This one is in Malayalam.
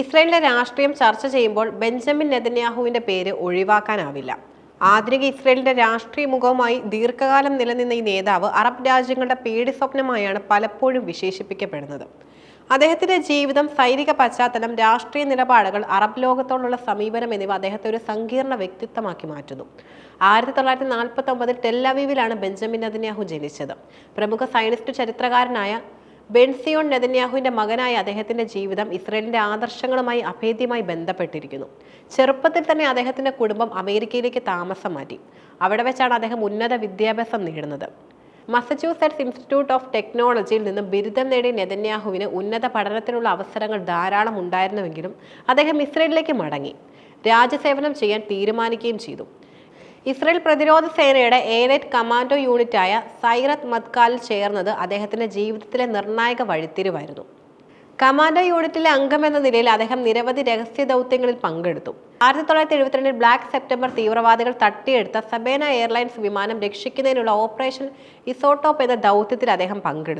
ഇസ്രയേലിലെ രാഷ്ട്രീയം ചർച്ച ചെയ്യുമ്പോൾ ബെഞ്ചമിൻ നെതന്യാഹുവിന്റെ പേര് ഒഴിവാക്കാനാവില്ല. ആധുനിക ഇസ്രയേലിന്റെ രാഷ്ട്രീയ മുഖവുമായി ദീർഘകാലം നിലനിന്ന ഈ നേതാവ് അറബ് രാജ്യങ്ങളുടെ പേടി സ്വപ്നമായാണ് പലപ്പോഴും വിശേഷിപ്പിക്കപ്പെടുന്നത്. അദ്ദേഹത്തിന്റെ ജീവിതം സൈനിക പശ്ചാത്തലം രാഷ്ട്രീയ നിലപാടുകൾ അറബ് ലോകത്തോടുള്ള സമീപനം എന്നിവ അദ്ദേഹത്തെ ഒരു സങ്കീർണ വ്യക്തിത്വമാക്കി മാറ്റുന്നു. ആയിരത്തി തൊള്ളായിരത്തി നാൽപ്പത്തി ഒമ്പതിൽ ടെല്ലവീവിലാണ് ബെഞ്ചമിൻ നദിനാഹു ജനിച്ചത്. പ്രമുഖ സയനിസ്റ്റ് ചരിത്രകാരനായ ബെൻസിയോൺ നെതന്യാഹുവിന്റെ മകനായ അദ്ദേഹത്തിന്റെ ജീവിതം ഇസ്രയേലിന്റെ ആദർശങ്ങളുമായി അഭേദ്യമായി ബന്ധപ്പെട്ടിരിക്കുന്നു. ചെറുപ്പത്തിൽ തന്നെ അദ്ദേഹത്തിന്റെ കുടുംബം അമേരിക്കയിലേക്ക് താമസം മാറ്റി. അവിടെ വെച്ചാണ് അദ്ദേഹം ഉന്നത വിദ്യാഭ്യാസം നേടുന്നത്. മസച്യൂസെറ്റ്സ് ഇൻസ്റ്റിറ്റ്യൂട്ട് ഓഫ് ടെക്നോളജിയിൽ നിന്നും ബിരുദം നേടിയ നെതന്യാഹുവിന് ഉന്നത പഠനത്തിനുള്ള അവസരങ്ങൾ ധാരാളം ഉണ്ടായിരുന്നുവെങ്കിലും അദ്ദേഹം ഇസ്രയേലിലേക്ക് മടങ്ങി. രാജ്യസേവനം ചെയ്യാൻ തീരുമാനിക്കുകയും ചെയ്തു. ഇസ്രയേൽ പ്രതിരോധ സേനയുടെ ഏനറ്റ് കമാൻഡോ യൂണിറ്റായ സൈറത്ത് മത്കാലിൽ ചേർന്നത് അദ്ദേഹത്തിന്റെ ജീവിതത്തിലെ നിർണായക വഴിത്തിരിവായിരുന്നു. കമാൻഡോ യൂണിറ്റിലെ അംഗമെന്ന നിലയിൽ അദ്ദേഹം നിരവധി രഹസ്യ ദൗത്യങ്ങളിൽ പങ്കെടുത്തു. ആയിരത്തി തൊള്ളായിരത്തി എഴുപത്തിരണ്ടിൽ ബ്ലാക്ക് സെപ്റ്റംബർ തീവ്രവാദികൾ തട്ടിയെടുത്ത സബേന എയർലൈൻസ് വിമാനം രക്ഷിക്കുന്നതിനുള്ള ഓപ്പറേഷൻ ഇസോട്ടോപ്പ് എന്ന ദൗത്യത്തിൽ അദ്ദേഹം പങ്കെടുത്തു.